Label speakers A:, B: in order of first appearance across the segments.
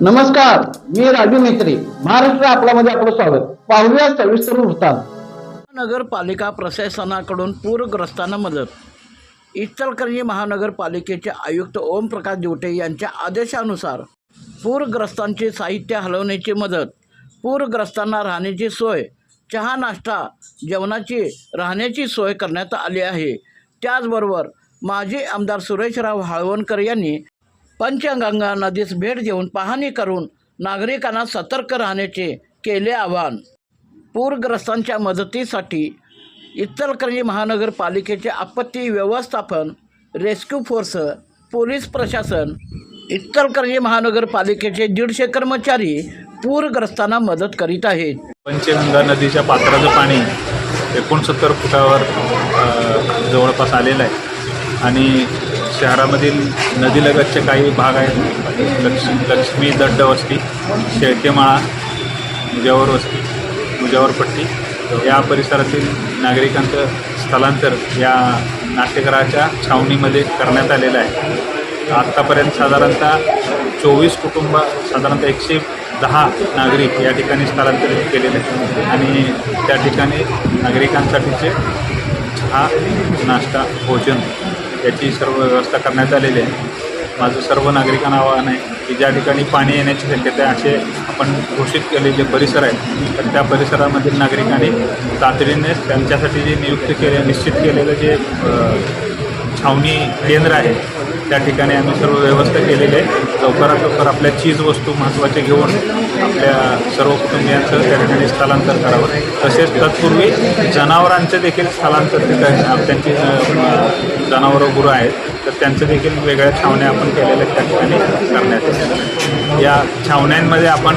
A: नमस्कार मी राजू मेत्री महाराष्ट्र आपल्यामध्ये आपलं स्वागत. पाहूया सविस्तर वृत्तांत. नगरपालिका प्रशासनाकडून पूरग्रस्तांना मदत. इचलकरंजी महानगरपालिकेचे आयुक्त ओमप्रकाश दिवटे यांच्या आदेशानुसार पूरग्रस्तांचे साहित्य हलवण्याची मदत पूरग्रस्तांना राहण्याची सोय चहा नाश्ता जेवणाची राहण्याची सोय करण्यात आली आहे. त्याचबरोबर माजी आमदार सुरेशराव हाळवणकर यांनी पंचगंगा नदीस भेट देऊन पाहणी करून नागरिकांना सतर्क राहण्याचे केले आवाहन. पूरग्रस्तांच्या मदतीसाठी इचलकरंजी महानगरपालिकेचे आपत्ती व्यवस्थापन रेस्क्यू फोर्स पोलीस प्रशासन इचलकरंजी महानगरपालिकेचे दीडशे कर्मचारी पूरग्रस्तांना मदत करीत आहेत.
B: पंचगंगा नदीच्या पात्राचं पाणी एकोणसत्तर फुटावर जवळपास आलेलं आहे. आणि शहरामधील नदीलगतचे काही भाग आहेत. लक्ष्मी लक्ष्मी दड्ड वस्ती शेळकेमाळा मुजावर वस्ती मुजावरपट्टी या परिसरातील नागरिकांचं स्थलांतर या नाट्यगृहाच्या छावणीमध्ये करण्यात आलेलं आहे. आत्तापर्यंत साधारणतः चोवीस कुटुंब साधारणतः एकशे दहा नागरिक या ठिकाणी स्थलांतरित केलेले आहेत. आणि त्या ठिकाणी नागरिकांसाठीचे हा नाश्ता भोजन याची सर्व व्यवस्था करण्यात आलेली आहे. माझं सर्व नागरिकांना आवाहन आहे की ज्या ठिकाणी पाणी येण्याची शक्यता आहे असे आपण घोषित केलेले जे परिसर आहेत तर त्या परिसरामधील नागरिकांनी तातडीने त्यांच्यासाठी जे नियुक्त केले निश्चित केलेलं जे छावणी केंद्र आहे त्या ठिकाणी आम्ही सर्व व्यवस्था केलेली आहे. लवकरात लवकर आपल्या चीज वस्तू महत्त्वाच्या घेऊन आपल्या सर्व कुटुंबियांचं त्या ठिकाणी स्थलांतर करावं. तसेच तत्पूर्वी जनावरांचं देखील स्थलांतर तिथं त्यांची जनावरं गुरं आहेत. तर त्यांचं देखील वेगळ्या छावण्या आपण केलेल्या त्या ठिकाणी करण्यात येतात. या छावण्यांमध्ये आपण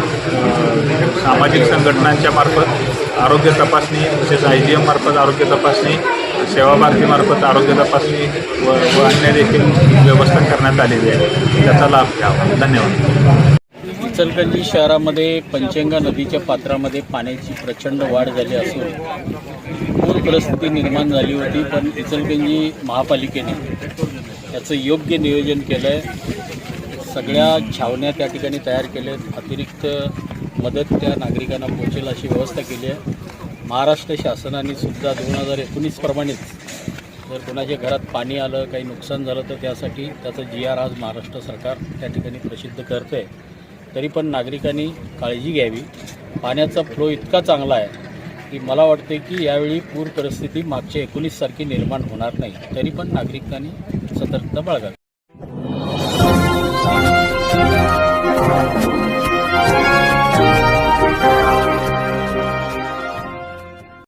B: सामाजिक संघटनांच्या मार्फत आरोग्य तपासणी तसेच आय जी एममार्फत आरोग्य तपासणी सेवा भारतीमार्फत आरोग्य तपासणी व व अन्य देखील व्यवस्था करण्यात आलेली आहे. त्याचा लाभ घ्यावा. धन्यवाद.
C: इचलकरंजी शहरामध्ये पंचंगा नदीच्या पात्रामध्ये पाण्याची प्रचंड वाढ झाली असून पूर परिस्थिती निर्माण झाली होती पण इचलकरंजी महापालिकेने याचं योग्य नियोजन केलं आहे सगळ्या छावण्या त्या ठिकाणी तयार केल्या आहेत अतिरिक्त मदत त्या नागरिकांना पोहोचेल अशी व्यवस्था केली आहे. महाराष्ट्र शासनाने सुद्धा दोन हजार एकोणीसप्रमाणेच जर कोणाच्या घरात पाणी आलं काही नुकसान झालं तर त्यासाठी त्याचं जी आर आज महाराष्ट्र सरकार त्या ठिकाणी प्रसिद्ध करतं आहे तरी पण नागरिकांनी काळजी घ्यावी. पाण्याचा फ्लो इतका चांगला आहे की मला वाटते की यावेळी पूर परिस्थिती मागच्या एकोणीससारखी निर्माण होणार नाही. तरी पण नागरिकांनी सतर्कता बाळगावी.